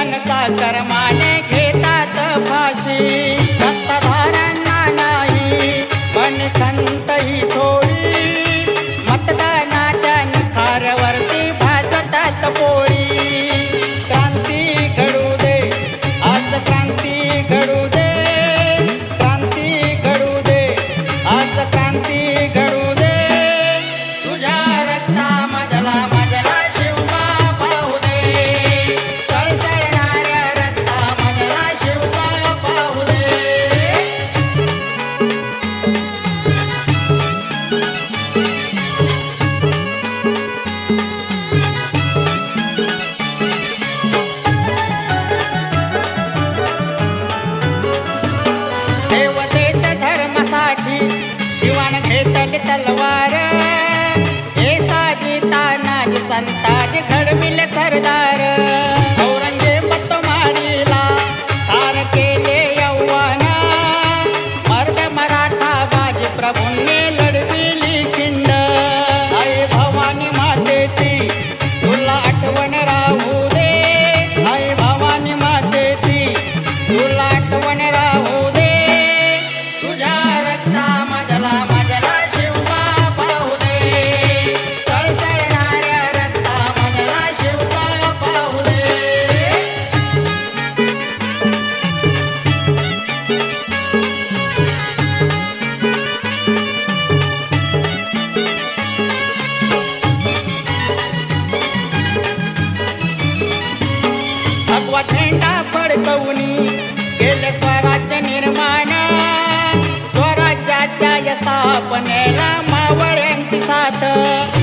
शेतकरी कर्माने घेतात फाशी. सत्ताधाऱ्यांना नाही पण खंत ही थोडी. मतदानाच्या निखारवरती भाजतात पोळी क्रांती घडू दे आज क्रांती घडू दे. क्रांती घडू दे आज क्रांती घडू दे. तुझ्या रक्ता मजला तलवार भगवा झेंडा फडकवणी केले स्वराज्य निर्माण. स्वराज्याच्या स्थापनेला मावळ्यांची साथ.